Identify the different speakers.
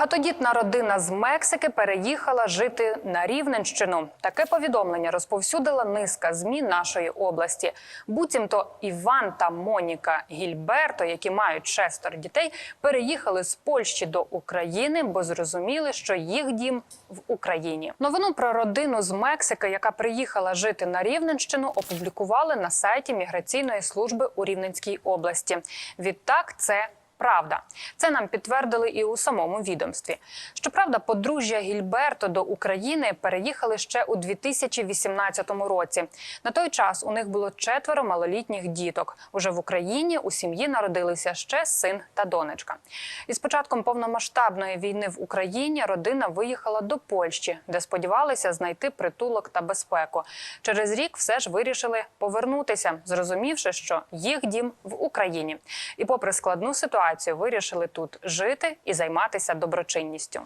Speaker 1: Багатодітна родина з Мексики переїхала жити на Рівненщину. Таке повідомлення розповсюдила низка змі нашої області. Буцімто Іван та Моніка Гільберто, які мають шестеро дітей, переїхали з Польщі до України, бо зрозуміли, що їх дім в Україні. Новину про родину з Мексики, яка приїхала жити на Рівненщину, опублікували на сайті міграційної служби у Рівненській області. Відтак, це Правда, це нам підтвердили і у самому відомстві. Щоправда, подружжя Гільберто до України переїхали ще у 2018 році. На той час у них було четверо малолітніх діток. Уже в Україні у сім'ї народилися ще син та донечка. Із початком повномасштабної війни в Україні родина виїхала до Польщі, де сподівалися знайти притулок та безпеку. Через рік все ж вирішили повернутися, зрозумівши, що їх дім в Україні. І, попри складну ситуацію, вирішили тут жити і займатися доброчинністю.